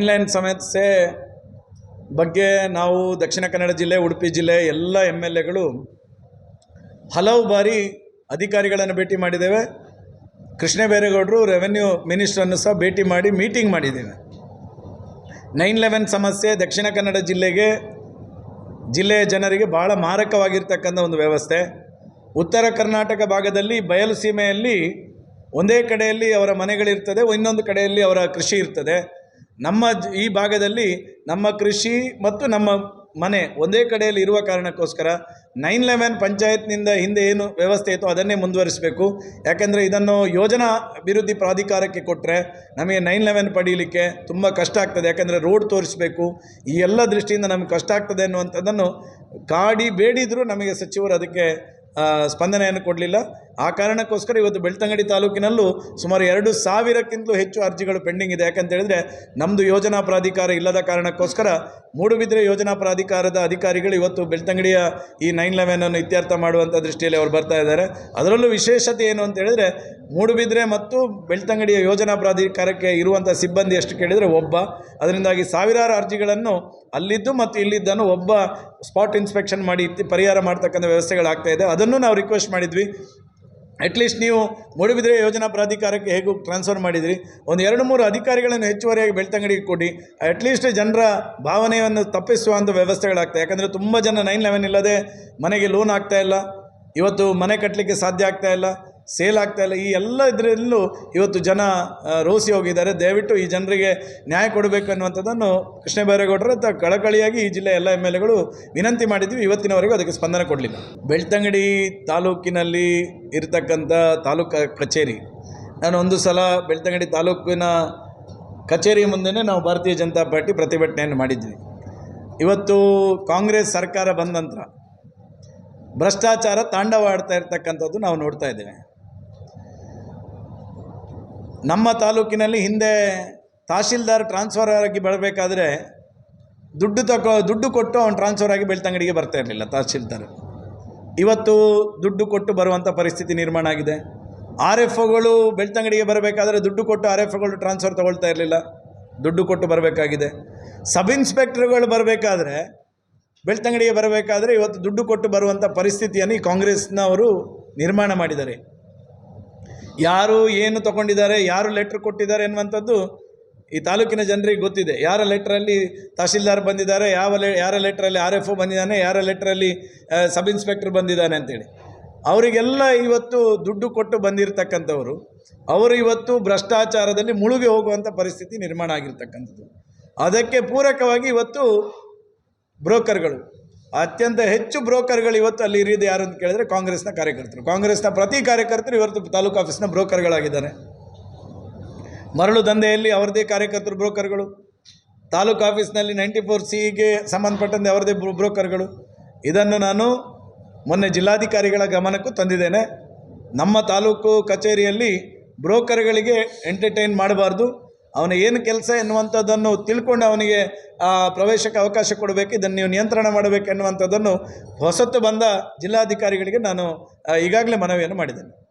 Inline ಸಮಸ್ಯೆ ಬಗ್ಗೆ ನಾವು ದಕ್ಷಿಣ ಕನ್ನಡ ಜಿಲ್ಲೆ, ಉಡುಪಿ ಜಿಲ್ಲೆ ಎಲ್ಲ ಎಂ ಎಲ್ ಎಗಳು ಹಲವು ಬಾರಿ ಅಧಿಕಾರಿಗಳನ್ನು ಭೇಟಿ ಮಾಡಿದ್ದೇವೆ. ಕೃಷ್ಣ ಬೈರೇಗೌಡರು ರೆವೆನ್ಯೂ ಮಿನಿಸ್ಟ್ರನ್ನು ಸಹ ಭೇಟಿ ಮಾಡಿ ಮೀಟಿಂಗ್ ಮಾಡಿದ್ದೇವೆ. ನೈನ್ ಲೆವೆನ್ ಸಮಸ್ಯೆ ದಕ್ಷಿಣ ಕನ್ನಡ ಜಿಲ್ಲೆಗೆ, ಜಿಲ್ಲೆಯ ಜನರಿಗೆ ಭಾಳ ಮಾರಕವಾಗಿರ್ತಕ್ಕಂಥ ಒಂದು ವ್ಯವಸ್ಥೆ. ಉತ್ತರ ಕರ್ನಾಟಕ ಭಾಗದಲ್ಲಿ ಬಯಲು ಸೀಮೆಯಲ್ಲಿ ಒಂದೇ ಕಡೆಯಲ್ಲಿ ಅವರ ಮನೆಗಳಿರ್ತದೆ, ಇನ್ನೊಂದು ಕಡೆಯಲ್ಲಿ ಅವರ ಕೃಷಿ ಇರ್ತದೆ. ನಮ್ಮ ಈ ಭಾಗದಲ್ಲಿ ನಮ್ಮ ಕೃಷಿ ಮತ್ತು ನಮ್ಮ ಮನೆ ಒಂದೇ ಕಡೆಯಲ್ಲಿ ಇರುವ ಕಾರಣಕ್ಕೋಸ್ಕರ ನೈನ್ ಲೆವೆನ್ ಪಂಚಾಯತ್ನಿಂದ ಹಿಂದೆ ಏನು ವ್ಯವಸ್ಥೆ ಇತ್ತು ಅದನ್ನೇ ಮುಂದುವರಿಸಬೇಕು. ಯಾಕೆಂದರೆ ಇದನ್ನು ಯೋಜನಾ ಅಭಿವೃದ್ಧಿ ಪ್ರಾಧಿಕಾರಕ್ಕೆ ಕೊಟ್ಟರೆ ನಮಗೆ ನೈನ್ ಲೆವೆನ್ ಪಡೀಲಿಕ್ಕೆ ತುಂಬ ಕಷ್ಟ ಆಗ್ತದೆ. ಯಾಕೆಂದರೆ ರೋಡ್ ತೋರಿಸಬೇಕು. ಈ ಎಲ್ಲ ದೃಷ್ಟಿಯಿಂದ ನಮಗೆ ಕಷ್ಟ ಆಗ್ತದೆ ಅನ್ನುವಂಥದ್ದನ್ನು ಕಾಡಿ ಬೇಡಿದರೂ ನಮಗೆ ಸಚಿವರು ಅದಕ್ಕೆ ಸ್ಪಂದನೆಯನ್ನು ಕೊಡಲಿಲ್ಲ. ಆ ಕಾರಣಕ್ಕೋಸ್ಕರ ಇವತ್ತು ಬೆಳ್ತಂಗಡಿ ತಾಲೂಕಿನಲ್ಲೂ ಸುಮಾರು ಎರಡು ಸಾವಿರಕ್ಕಿಂತಲೂ ಹೆಚ್ಚು ಅರ್ಜಿಗಳು ಪೆಂಡಿಂಗ್ ಇದೆ. ಯಾಕಂತ ಹೇಳಿದ್ರೆ ನಮ್ಮದು ಯೋಜನಾ ಪ್ರಾಧಿಕಾರ ಇಲ್ಲದ ಕಾರಣಕ್ಕೋಸ್ಕರ ಮೂಡುಬಿದ್ರೆ ಯೋಜನಾ ಪ್ರಾಧಿಕಾರದ ಅಧಿಕಾರಿಗಳು ಇವತ್ತು ಬೆಳ್ತಂಗಡಿಯ ಈ ನೈನ್ ಲೆವೆನನ್ನು ಇತ್ಯರ್ಥ ಮಾಡುವಂಥ ದೃಷ್ಟಿಯಲ್ಲಿ ಅವರು ಬರ್ತಾ ಇದ್ದಾರೆ. ಅದರಲ್ಲೂ ವಿಶೇಷತೆ ಏನು ಅಂತ ಹೇಳಿದ್ರೆ ಮೂಡುಬಿದ್ರೆ ಮತ್ತು ಬೆಳ್ತಂಗಡಿಯ ಯೋಜನಾ ಪ್ರಾಧಿಕಾರಕ್ಕೆ ಇರುವಂಥ ಸಿಬ್ಬಂದಿ ಎಷ್ಟು ಕೇಳಿದರೆ ಒಬ್ಬ. ಅದರಿಂದಾಗಿ ಸಾವಿರಾರು ಅರ್ಜಿಗಳನ್ನು ಅಲ್ಲಿದ್ದು ಮತ್ತು ಇಲ್ಲಿದ್ದನ್ನು ಒಬ್ಬ ಸ್ಪಾಟ್ ಇನ್ಸ್ಪೆಕ್ಷನ್ ಮಾಡಿ ಪರಿಹಾರ ಮಾಡ್ತಕ್ಕಂಥ ವ್ಯವಸ್ಥೆಗಳಾಗ್ತಾ ಇದೆ. ಅದನ್ನು ನಾವು ರಿಕ್ವೆಸ್ಟ್ ಮಾಡಿದ್ವಿ. ಅಟ್ಲೀಸ್ಟ್ ನೀವು ಮೂಡುಬಿದ್ರೆ ಯೋಜನಾ ಪ್ರಾಧಿಕಾರಕ್ಕೆ ಹೇಗೂ ಟ್ರಾನ್ಸ್ಫರ್ ಮಾಡಿದಿರಿ? ಒಂದು ಎರಡು ಮೂರು ಅಧಿಕಾರಿಗಳನ್ನು ಹೆಚ್ಚುವರಿಯಾಗಿ ಬೆಳ್ತಂಗಡಿಗೆ ಕೊಡಿ. ಅಟ್ಲೀಸ್ಟ್ ಜನರ ಭಾವನೆಯನ್ನು ತಪ್ಪಿಸುವಂಥ ವ್ಯವಸ್ಥೆಗಳಾಗ್ತವೆ. ಯಾಕಂದರೆ ತುಂಬ ಜನ ನೈನ್ ಲೆವೆನ್ ಇಲ್ಲದೆ ಮನೆಗೆ ಲೋನ್ ಇಲ್ಲ. ಇವತ್ತು ಮನೆ ಕಟ್ಟಲಿಕ್ಕೆ ಸಾಧ್ಯ ಆಗ್ತಾ ಇಲ್ಲ. ಸೇಲ್ ಇಲ್ಲ. ಈ ಎಲ್ಲ ಇದರಲ್ಲೂ ಇವತ್ತು ಜನ ರೋಸಿ ಹೋಗಿದ್ದಾರೆ. ದಯವಿಟ್ಟು ಈ ಜನರಿಗೆ ನ್ಯಾಯ ಕೊಡಬೇಕು ಅನ್ನುವಂಥದ್ದನ್ನು ಕೃಷ್ಣ ಬೈರೇಗೌಡರು ತ ಕಳಕಳಿಯಾಗಿ ಈ ಜಿಲ್ಲೆ ಎಲ್ಲ ಎಂ ಎಲ್ ಎಗಳು ವಿನಂತಿ ಮಾಡಿದ್ವಿ ಇವತ್ತಿನವರೆಗೂ ಅದಕ್ಕೆ ಸ್ಪಂದನೆ ಕೊಡಲಿಲ್ಲ. ಬೆಳ್ತಂಗಡಿ ತಾಲೂಕಿನಲ್ಲಿ ಇರತಕ್ಕಂಥ ತಾಲೂಕು ಕಚೇರಿ. ನಾನು ಒಂದು ಸಲ ಬೆಳ್ತಂಗಡಿ ತಾಲೂಕಿನ ಕಚೇರಿ ಮುಂದೆನೇ ನಾವು ಭಾರತೀಯ ಜನತಾ ಪಾರ್ಟಿ ಪ್ರತಿಭಟನೆಯನ್ನು ಮಾಡಿದ್ವಿ. ಇವತ್ತು ಕಾಂಗ್ರೆಸ್ ಸರ್ಕಾರ ಬಂದ ನಂತರ ಭ್ರಷ್ಟಾಚಾರ ತಾಂಡವಾಡ್ತಾ ಇರ್ತಕ್ಕಂಥದ್ದು ನಾವು ನೋಡ್ತಾ ಇದ್ದೇವೆ. ನಮ್ಮ ತಾಲೂಕಿನಲ್ಲಿ ಹಿಂದೆ ತಹಶೀಲ್ದಾರ್ ಟ್ರಾನ್ಸ್ಫರ್ ಆಗಿ ಬರಬೇಕಾದ್ರೆ ದುಡ್ಡು ತಗೋ ದುಡ್ಡು ಕೊಟ್ಟು ಅವ್ನು ಟ್ರಾನ್ಸ್ಫರ್ ಆಗಿ ಬೆಳ್ತಂಗಡಿಗೆ ಬರ್ತಾ ಇರಲಿಲ್ಲ ತಹಶೀಲ್ದಾರ್. ಇವತ್ತು ದುಡ್ಡು ಕೊಟ್ಟು ಬರುವಂಥ ಪರಿಸ್ಥಿತಿ ನಿರ್ಮಾಣ ಆಗಿದೆ. ಆರ್ ಎಫ್ ಒಗಳು ಬೆಳ್ತಂಗಡಿಗೆ ಬರಬೇಕಾದ್ರೆ ದುಡ್ಡು ಕೊಟ್ಟು ಆರ್ ಎಫ್ ಒಗಳು ಟ್ರಾನ್ಸ್ಫರ್ ತಗೊಳ್ತಾ ಇರಲಿಲ್ಲ. ದುಡ್ಡು ಕೊಟ್ಟು ಬರಬೇಕಾಗಿದೆ. ಸಬ್ ಇನ್ಸ್ಪೆಕ್ಟರ್ಗಳು ಬರಬೇಕಾದ್ರೆ, ಬೆಳ್ತಂಗಡಿಗೆ ಬರಬೇಕಾದ್ರೆ ಇವತ್ತು ದುಡ್ಡು ಕೊಟ್ಟು ಬರುವಂಥ ಪರಿಸ್ಥಿತಿಯನ್ನು ಈ ಕಾಂಗ್ರೆಸ್ನವರು ನಿರ್ಮಾಣ ಮಾಡಿದ್ದಾರೆ. ಯಾರು ಏನು ತಗೊಂಡಿದ್ದಾರೆ, ಯಾರು ಲೆಟ್ರ್ ಕೊಟ್ಟಿದ್ದಾರೆ ಎನ್ನುವಂಥದ್ದು ಈ ತಾಲೂಕಿನ ಜನರಿಗೆ ಗೊತ್ತಿದೆ. ಯಾರ ಲೆಟ್ರಲ್ಲಿ ತಹಶೀಲ್ದಾರ್ ಬಂದಿದ್ದಾರೆ, ಯಾವ ಲೆ ಯಾರ ಲೆಟ್ರಲ್ಲಿ ಆರ್ ಎಫ್ ಒ ಬಂದಿದ್ದಾನೆ, ಯಾರ ಲೆಟ್ರಲ್ಲಿ ಸಬ್ ಇನ್ಸ್ಪೆಕ್ಟರ್ ಬಂದಿದ್ದಾನೆ ಅಂತೇಳಿ. ಅವರಿಗೆಲ್ಲ ಇವತ್ತು ದುಡ್ಡು ಕೊಟ್ಟು ಬಂದಿರತಕ್ಕಂಥವರು, ಅವರು ಇವತ್ತು ಭ್ರಷ್ಟಾಚಾರದಲ್ಲಿ ಮುಳುಗಿ ಹೋಗುವಂಥ ಪರಿಸ್ಥಿತಿ ನಿರ್ಮಾಣ ಆಗಿರ್ತಕ್ಕಂಥದ್ದು. ಅದಕ್ಕೆ ಪೂರಕವಾಗಿ ಇವತ್ತು ಬ್ರೋಕರ್ಗಳು ಅತ್ಯಂತ ಹೆಚ್ಚು ಬ್ರೋಕರ್ಗಳು ಇವತ್ತು ಅಲ್ಲಿ ಇರೋದು ಯಾರು ಅಂತ ಕೇಳಿದ್ರೆ ಕಾಂಗ್ರೆಸ್ನ ಕಾರ್ಯಕರ್ತರು. ಕಾಂಗ್ರೆಸ್ನ ಪ್ರತಿ ಕಾರ್ಯಕರ್ತರು ಇವತ್ತು ತಾಲೂಕು ಆಫೀಸ್ನ ಬ್ರೋಕರ್ಗಳಾಗಿದ್ದಾರೆ. ಮರಳು ದಂಧೆಯಲ್ಲಿ ಅವರದೇ ಕಾರ್ಯಕರ್ತರು ಬ್ರೋಕರ್ಗಳು. ತಾಲೂಕು ಆಫೀಸ್ನಲ್ಲಿ ನೈಂಟಿ ಫೋರ್ ಸಿಗೆ ಸಂಬಂಧಪಟ್ಟಂತೆ ಅವರದೇ ಬ್ರೋ- ಬ್ರೋಕರ್ಗಳು. ಇದನ್ನು ನಾನು ಮೊನ್ನೆ ಜಿಲ್ಲಾಧಿಕಾರಿಗಳ ಗಮನಕ್ಕೂ ತಂದಿದ್ದೇನೆ. ನಮ್ಮ ತಾಲೂಕು ಕಚೇರಿಯಲ್ಲಿ ಬ್ರೋಕರ್ಗಳಿಗೆ ಎಂಟರ್ಟೈನ್ ಮಾಡಬಾರ್ದು. ಅವನ ಏನು ಕೆಲಸ ಎನ್ನುವಂಥದ್ದನ್ನು ತಿಳ್ಕೊಂಡು ಅವನಿಗೆ ಆ ಪ್ರವೇಶಕ್ಕೆ ಅವಕಾಶ ಕೊಡಬೇಕು, ಇದನ್ನು ನೀವು ನಿಯಂತ್ರಣ ಮಾಡಬೇಕು ಎನ್ನುವಂಥದ್ದನ್ನು ಹೊಸತು ಬಂದ ಜಿಲ್ಲಾಧಿಕಾರಿಗಳಿಗೆ ನಾನು ಈಗಾಗಲೇ ಮನವಿಯನ್ನು ಮಾಡಿದ್ದೇನೆ.